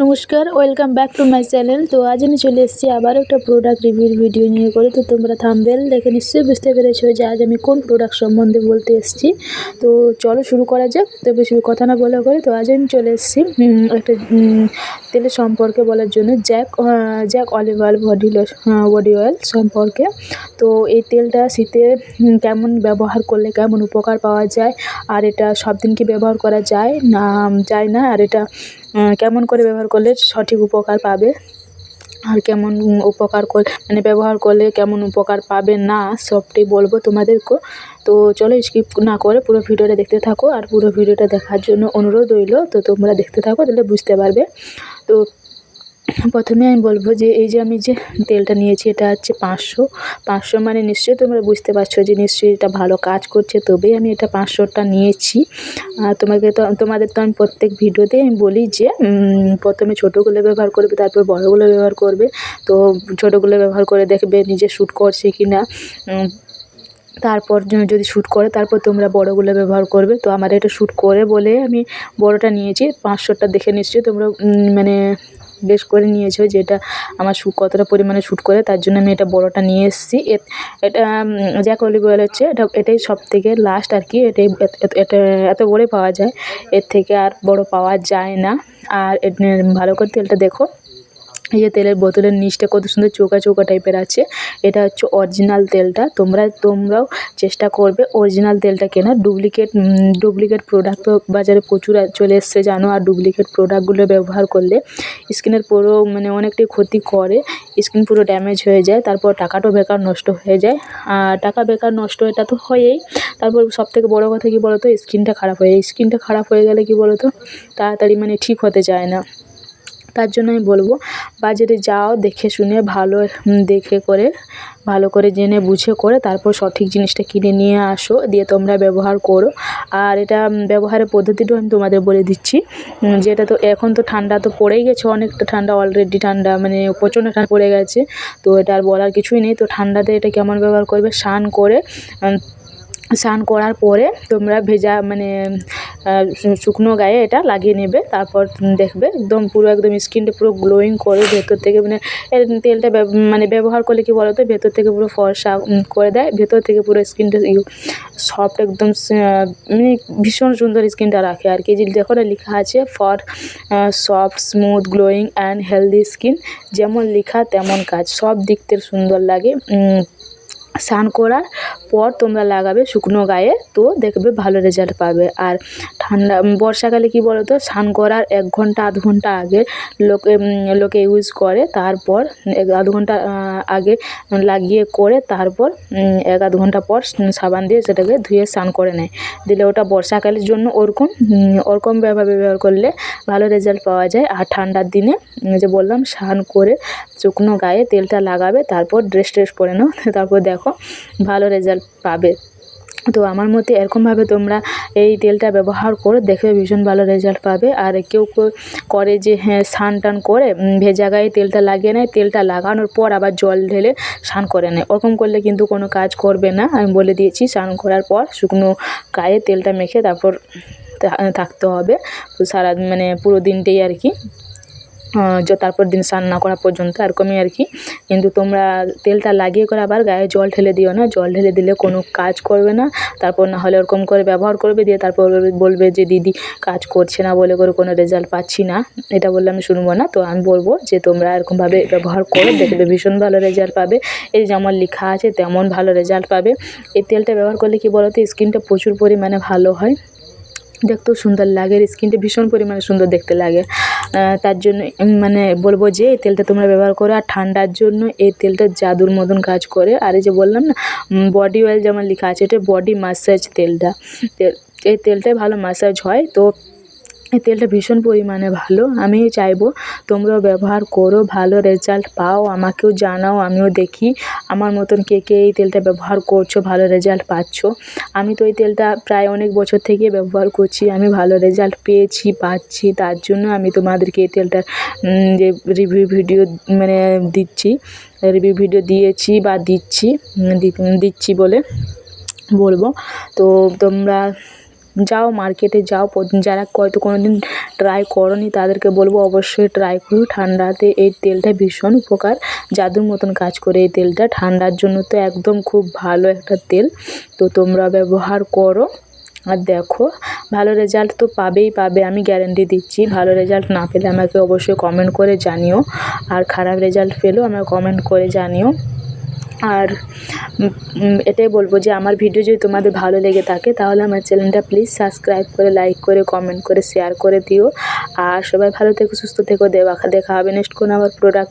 নমস্কার welcome back to my channel তো আজ আমি চলে এসেছি আবার একটা প্রোডাক্ট রিভিউর ভিডিও নিয়ে করে। তো তোমরা থামবেল দেখে নিশ্চয়ই বুঝতে পেরেছ যে আজ আমি কোন প্রোডাক্ট সম্বন্ধে বলতে এসেছি। তো চলো শুরু করা যাক তো বেশি কথা না বলা করে। তো আজ আমি চলে এসেছি একটা তেলের সম্পর্কে বলার জন্য Jack Jack olive oil body body oil সম্পর্কে। তো এই তেলটা শীতে কেমন ব্যবহার করলে কেমন উপকার পাওয়া যায়, আর এটা সব দিন কি ব্যবহার করা যায়, না যায় না, আর এটা কেমন করে ব্যবহার করলে সঠিক উপকার পাবে? আর কেমন উপকার কর মানে ব্যবহার করলে কেমন উপকার পাবে না, সবটাই বলব তোমাদেরকে তো চলো স্কিপ না করে পুরো ভিডিওটা দেখতে থাকো, আর পুরো ভিডিওটা দেখার জন্য অনুরোধ রইল। তো তোমরা দেখতে থাকো, তাহলে বুঝতে পারবে। তো প্রথমে আমি বলব যে এই যে আমি যে তেলটা নিয়েছি, এটা হচ্ছে পাঁচশো। পাঁচশো মানে নিশ্চয়ই তোমরা বুঝতে পারছ যে নিশ্চয়ই এটা ভালো কাজ করছে, তবেই আমি এটা পাঁচশোটা নিয়েছি। তোমাকে তো, তোমাদের তো আমি প্রত্যেক ভিডিওতে আমি বলি যে প্রথমে ছোটোগুলো ব্যবহার করবে, তারপর বড়োগুলো ব্যবহার করবে। তো ছোটোগুলো ব্যবহার করে দেখবে নিজে শ্যুট করছে কি না তারপর যদি শ্যুট করে, তারপর তোমরা বড়োগুলো ব্যবহার করবে। তো আমার এটা শ্যুট করে বলে আমি বড়োটা নিয়েছি, পাঁচশোটা দেখে নিশ্চয়ই তোমরা মানে বেশ করে নিয়েছো যেটা আমার শ্যুট কতটা পরিমাণে শ্যুট করে, তার জন্য আমি এটা বড়টা নিয়ে এসেছি। এটা জ্যাক অলিভ অয়েল হচ্ছে, এটা, এটাই সব থেকে লাস্ট আর কি, এটাই এটা এত বড়ে পাওয়া যায়। এর থেকে আর বড় পাওয়া যায় না। আর ভালো করে তেলটা দেখো। এই যে তেলের বোতলের নিচটা কত সুন্দর চৌকা চৌকা টাইপের আছে। এটা হচ্ছে অরিজিনাল তেলটা। তোমরা, তোমরাও চেষ্টা করবে অরিজিনাল তেলটা কেনার। ডুপ্লিকেট ডুপ্লিকেট প্রোডাক্ট তো বাজারে প্রচুর চলে এসছে জানো, আর ডুপ্লিকেট প্রোডাক্টগুলো ব্যবহার করলে স্কিনের পুরো মানে অনেকটাই ক্ষতি করে। স্কিন পুরো ড্যামেজ হয়ে যায়, তারপর টাকাটাও বেকার নষ্ট হয়ে যায়। আর টাকা বেকার নষ্ট এটা তো হয়েই। তারপর সবথেকে বড় কথা কী বলো তো স্কিনটা খারাপ হয়ে যায়। স্কিনটা খারাপ হয়ে গেলে কী বলো তো তাড়াতাড়ি মানে ঠিক হতে চায় না। তার জন্য আমি বলব, বাজারে যাও, দেখে শুনে ভালো দেখে করে, ভালো করে জেনে বুঝে করে তারপর সঠিক জিনিসটা কিনে নিয়ে আসো, দিয়ে তোমরা ব্যবহার করো। আর এটা ব্যবহারের পদ্ধতিটাও আমি তোমাদের বলে দিচ্ছি যেটা তো এখন তো ঠান্ডা তো পড়েই গেছে, অনেকটা ঠান্ডা অলরেডি ঠান্ডা মানে প্রচণ্ড ঠান্ডা পড়ে গেছে। তো এটা আর বলার কিছুই নেই, তো ঠান্ডাতে এটা কেমন ব্যবহার করবে? স্নান করে স্নান করার পরে তোমরা ভেজা মানে শুকনো গায়ে এটা লাগিয়ে নেবে, তারপর দেখবে একদম পুরো একদম স্কিনটা পুরো গ্লোয়িং করে ভেতর থেকে মানে তেলটা মানে ব্যবহার করলে কি বলতো, ভেতর থেকে পুরো ফর্সা করে দেয়, ভেতর থেকে পুরো স্কিনটা সফট একদম মানে ভীষণ সুন্দর স্কিনটা রাখে আর কি। যে দেখো না, লেখা আছে for soft smooth glowing and healthy skin যেমন লেখা তেমন কাজ, সব দিক থেকে সুন্দর লাগে স্নান করার পর তোমরা লাগাবে শুকনো গায়ে, তো দেখবে ভালো রেজাল্ট পাবে। আর ঠান্ডা বর্ষাকালে কি বলো তো স্নান করার এক ঘণ্টা, আধ ঘণ্টা আগে লোকে লোকে ইউজ করে, তারপর এক, আধ ঘণ্টা আগে লাগিয়ে করে, তারপর এক, আধ ঘণ্টা পর সাবান দিয়ে সেটাকে ধুয়ে স্নান করে নেয়। দিলে ওটা বর্ষাকালের জন্য ওরকম ওরকম ব্যবহার ব্যবহার করলে ভালো রেজাল্ট পাওয়া যায়। আর ঠান্ডার দিনে যে বললাম, স্নান করে শুকনো গায়ে তেলটা লাগাবে, তারপর ড্রেস ট্রেস পরে নাও, তারপর দেখো ভালো রেজাল্ট পাবে। তো আমার মতে এরকমভাবে তোমরা এই তেলটা ব্যবহার করে দেখবে ভীষণ ভালো রেজাল্ট পাবে। আর কেউ করে যে হ্যাঁ স্নান টান করে ভেজা গায়ে তেলটা লাগিয়ে নেয়, তেলটা লাগানোর পর আবার জল ঢেলে স্নান করে নেয়। ওরকম করলে কিন্তু কোনো কাজ করবে না। আমি বলে দিয়েছি, স্নান করার পর শুকনো গায়ে তেলটা মেখে তারপর থাকতে হবে। তো সারা মানে পুরো দিনটাই আর কি তারপর দিন স্নান না করা পর্যন্ত এরকমই আর কি। কিন্তু তোমরা তেলটা লাগিয়ে করে আবার গায়ে জল ঢেলে দিও না। জল ঢেলে দিলে কোনো কাজ করবে না। তারপর না হলে ওরকম করে ব্যবহার করবে দিয়ে তারপর বলবে- বলবে যে, দিদি, কাজ করছে না বলে করে কোনো রেজাল্ট পাচ্ছি না। এটা বললে আমি শুনব না। তো আমি বলব যে, তোমরা এরকমভাবে ব্যবহার করো। দেখবে ভীষণ ভালো রেজাল্ট পাবে। এই যেমন লেখা আছে তেমন ভালো রেজাল্ট পাবে। এই তেলটা ব্যবহার করলে কি বলো তো স্কিনটা প্রচুর পরিমাণে ভালো হয়। দেখতেও সুন্দর লাগে আর স্কিনটা ভীষণ পরিমাণে সুন্দর দেখতে লাগে। তার জন্য মানে বলব যে এই তেলটা তোমরা ব্যবহার করো আর ঠান্ডার জন্য এই তেলটা জাদুর মতন কাজ করে। আর এই যে বললাম না বডি অয়েল যেমন লেখা আছে, এটা বডি মাসাজ তেলটা। তেল, এই তেলটাই ভালো মাসাজ হয়। তো এই তেলটা ভীষণ পরিমাণে ভালো। আমি চাইব তোমরাও ব্যবহার করো, ভালো রেজাল্ট পাও, আমাকেও জানাও, আমিও দেখি। আমার মতন কে কে এই তেলটা ব্যবহার করছ, ভালো রেজাল্ট পাচ্ছ। আমি তো এই তেলটা প্রায় অনেক বছর থেকে ব্যবহার করছি, আমি ভালো রেজাল্ট পেয়েছি, পাচ্ছি, তার জন্য আমি তোমাদেরকে এই তেলটার যে রিভিউ ভিডিও মানে দিচ্ছি রিভিউ ভিডিও দিয়েছি বা দিচ্ছি দিচ্ছি বলে বলব। তো তোমরা যাও মার্কেটে যাও যারা হয়তো কোনো দিন ট্রাই করোনি তাদেরকে বলব অবশ্যই ট্রাই করো। ঠান্ডাতে এই তেলটা ভীষণ উপকার। জাদুর মতন কাজ করে এই তেলটা। ঠান্ডার জন্য তো একদম খুব ভালো একটা তেল। তো তোমরা ব্যবহার করো। আর দেখো, ভালো রেজাল্ট তো পাবেই পাবে, আমি গ্যারেন্টি দিচ্ছি। ভালো রেজাল্ট না পেলে আমাকে অবশ্যই কমেন্ট করে জানিও। আর খারাপ রেজাল্ট পেলেও আমাকে কমেন্ট করে জানিও। আর এটাই বলব যে আমার ভিডিও যদি তোমাদের ভালো লেগে থাকে, তাহলে আমার চ্যানেলটা প্লিজ সাবস্ক্রাইব করে লাইক করে কমেন্ট করে শেয়ার করে দিও। আর সবাই ভালো থেকো, সুস্থ থেকো দেখা দেখা হবে নেক্সট কোনো আবার প্রোডাক্ট